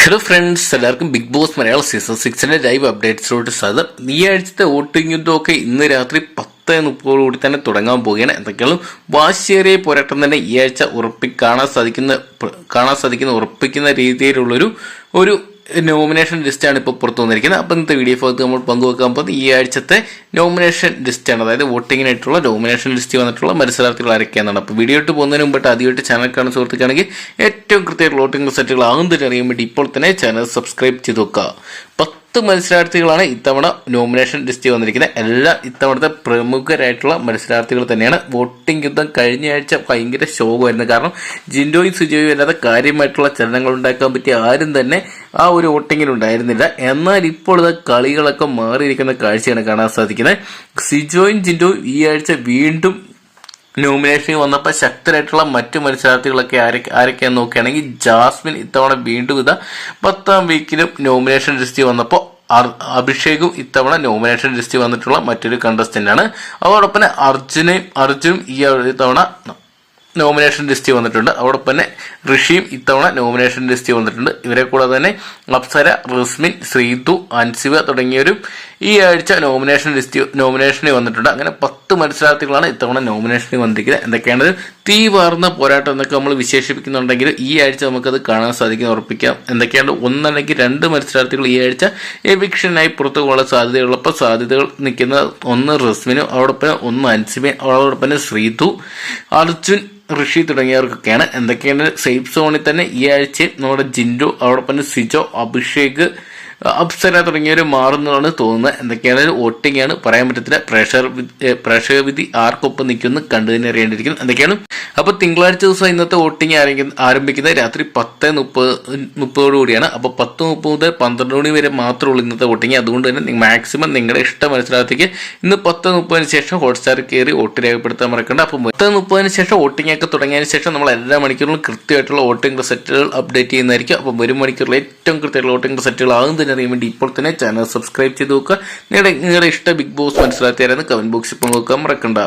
Hello friends എല്ലാവർക്കും big boss Malayalam season സിക്സിന്റെ live അപ്ഡേറ്റ്സിലോട്ട് സ്വാഗതം. ഈ ആഴ്ചത്തെ വോട്ടിംഗ് യുദ്ധമൊക്കെ ഇന്ന് രാത്രി പത്ത് മുപ്പതോടുകൂടി തന്നെ തുടങ്ങാൻ പോവുകയാണ്. എന്തൊക്കെയാണ് വാശിയേറിയ പോരാട്ടം തന്നെ ഈ ആഴ്ച ഉറപ്പി കാണാൻ സാധിക്കുന്ന കാണാൻ സാധിക്കുന്ന ഉറപ്പിക്കുന്ന രീതിയിലുള്ളൊരു ഒരു നോമിനേഷൻ ലിസ്റ്റാണ് ഇപ്പോൾ പുറത്തു വന്നിരിക്കുന്നത്. അപ്പോൾ ഇന്നത്തെ വീഡിയോ ഭാഗത്ത് നമ്മൾ പങ്കുവെക്കാൻ പോകുന്നത് ഈ ആഴ്ചത്തെ നോമിനേഷൻ ലിസ്റ്റാണ് അതായത് വോട്ടിങ്ങിനായിട്ടുള്ള നോമിനേഷൻ ലിസ്റ്റ് വന്നിട്ടുള്ള മത്സരാർത്ഥികൾ ആരൊക്കെയാണെന്നാണ്. അപ്പോൾ വീഡിയോ ഇട്ട് പോകുന്നതിന് മുമ്പായിട്ട് ആദ്യമായിട്ട് ചാനൽ കാണുന്ന സുഹൃത്തുക്കാണെങ്കിൽ ഏറ്റവും കൃത്യമായിട്ട് വോട്ടിംഗ് റിസൾട്ടുകൾ ആകും തന്നെ അറിയാൻ വേണ്ടി ഇപ്പോൾ തന്നെ ചാനൽ സബ്സ്ക്രൈബ് ചെയ്ത് വെക്കുക. പത്ത് മത്സരാർത്ഥികളാണ് ഇത്തവണ നോമിനേഷൻ ലിസ്റ്റ് വന്നിരിക്കുന്നത്. എല്ലാ ഇത്തവണത്തെ പ്രമുഖരായിട്ടുള്ള മത്സരാർത്ഥികൾ തന്നെയാണ് വോട്ടിംഗ് യുദ്ധം കഴിഞ്ഞ ആഴ്ച ഭയങ്കര ശോകമായിരുന്നു. കാരണം ജിൻഡോയും സുജോയും അല്ലാതെ കാര്യമായിട്ടുള്ള ചലനങ്ങൾ ഉണ്ടാക്കാൻ പറ്റിയ ആരും തന്നെ ആ ഒരു ഉണ്ടായിരുന്നില്ല. എന്നാൽ ഇപ്പോൾ കളികളൊക്കെ മാറിയിരിക്കുന്ന കാഴ്ചയാണ് കാണാൻ സാധിക്കുന്നത്. സിജോയും ജിൻഡോയും ഈ ആഴ്ച വീണ്ടും നോമിനേഷനിൽ വന്നപ്പോൾ ശക്തരായിട്ടുള്ള മറ്റു മത്സരാർത്ഥികളൊക്കെ ആരൊക്കെ ആരൊക്കെയാന്ന് നോക്കുകയാണെങ്കിൽ ജാസ്മിൻ ഇത്തവണ വീണ്ടും ഇതാ പത്താം വീക്കിലും നോമിനേഷൻ ലിസ്റ്റ് വന്നപ്പോൾ അഭിഷേകും ഇത്തവണ നോമിനേഷൻ ലിസ്റ്റ് വന്നിട്ടുള്ള മറ്റൊരു കണ്ടസ്റ്റന്റ് ആണ്. അതോടൊപ്പം അർജുനെയും അർജുനും ഈ ഇത്തവണ നോമിനേഷൻ ലിസ്റ്റ് വന്നിട്ടുണ്ട്. അതോടൊപ്പം തന്നെ ഋഷിയും ഇത്തവണ നോമിനേഷൻ ലിസ്റ്റ് വന്നിട്ടുണ്ട്. ഇവരെ കൂടാതെ തന്നെ അപ്സര റിസ്മിൻ ശ്രീതു അൻസിവ തുടങ്ങിയവരും ഈ ആഴ്ച നോമിനേഷൻ ലിസ്റ്റ് നോമിനേഷനിൽ വന്നിട്ടുണ്ട്. അങ്ങനെ പത്ത് മത്സരാർത്ഥികളാണ് ഇത്തവണ നോമിനേഷനിൽ വന്നിരിക്കുന്നത്. എന്തൊക്കെയാണ് തീ വാർന്ന പോരാട്ടം എന്നൊക്കെ നമ്മൾ വിശേഷിപ്പിക്കുന്നുണ്ടെങ്കിൽ ഈ ആഴ്ച നമുക്കത് കാണാൻ സാധിക്കും ഉറപ്പിക്കാം. എന്തൊക്കെയാണ് ഒന്നല്ലെങ്കിൽ രണ്ട് മത്സരാർത്ഥികൾ ഈ ആഴ്ച എവിക്ഷനായി പുറത്തു പോകാനുള്ള സാധ്യതയുള്ളപ്പോൾ സാധ്യതകൾ നിൽക്കുന്ന ഒന്ന് റസ്മിനും അതോടൊപ്പം ഒന്ന് അൻസിമയും അതോടൊപ്പം ശ്രീതു അർജുൻ ഋഷി തുടങ്ങിയവർക്കൊക്കെയാണ്. എന്തൊക്കെയാണ്? സേഫ് സോണിൽ തന്നെ ഈ ആഴ്ച നമ്മുടെ ജിൻഡു അതോടൊപ്പം സിജോ അഭിഷേക് അപ്സര തുടങ്ങിയവർ മാറുന്നതാണ് തോന്നുന്നത്. എന്തൊക്കെയാണ്? വോട്ടിംഗ് ആണ് പറയാൻ പറ്റത്തില്ല. പ്രഷർ പ്രഷർ വിധി ആർക്കൊപ്പം നിൽക്കുന്നു കണ്ടു തന്നെ അറിയേണ്ടിയിരിക്കുന്നു. എന്തൊക്കെയാണ്? അപ്പോൾ തിങ്കളാഴ്ച ദിവസം ഇന്നത്തെ വോട്ടിംഗ് ആരംഭിക്കുന്നത് രാത്രി പത്ത് മുപ്പത് മുപ്പതോടുകൂടിയാണ് അപ്പൊ അപ്പോൾ പത്ത് മുപ്പത് മുതൽ പന്ത്രണ്ട് മണി വരെ മാത്രമേ ഉള്ളൂ ഇന്നത്തെ വോട്ടിംഗ്. അതുകൊണ്ട് തന്നെ മാക്സിമം നിങ്ങളുടെ ഇഷ്ട മത്സരാർത്ഥിക്ക് ഇന്ന് പത്ത് മുപ്പതിന് ശേഷം ഹോട്ട്സ്റ്റാർ കയറി വോട്ട് രേഖപ്പെടുത്താൻ മറക്കണ്ട. അപ്പോൾ പത്ത് മുപ്പതിന് ശേഷം വോട്ടിംഗ് ഒക്കെ തുടങ്ങിയതിന് ശേഷം നമ്മൾ എല്ലാ മണിക്കൂറിലും കൃത്യമായിട്ടുള്ള വോട്ടിംഗ് റിസൾട്ടുകൾ അപ്ഡേറ്റ് ചെയ്യുന്നതായിരിക്കും. അപ്പം ഒരു മണിക്കൂറിൽ ഏറ്റവും കൃത്യമായിട്ടുള്ള വോട്ടിംഗ് റിസൾട്ടുകൾ ആകും അറിയാൻ വേണ്ടി ഇപ്പോൾ തന്നെ ചാനൽ സബ്സ്ക്രൈബ് ചെയ്ത് നോക്കുക. നിങ്ങളുടെ നിങ്ങളുടെ ഇഷ്ട ബിഗ് ബോസ് മനസ്സിലാക്കിയായിരുന്നു കമന്റ് ബോക്സിൽ നോക്കാൻ മറക്കണ്ട.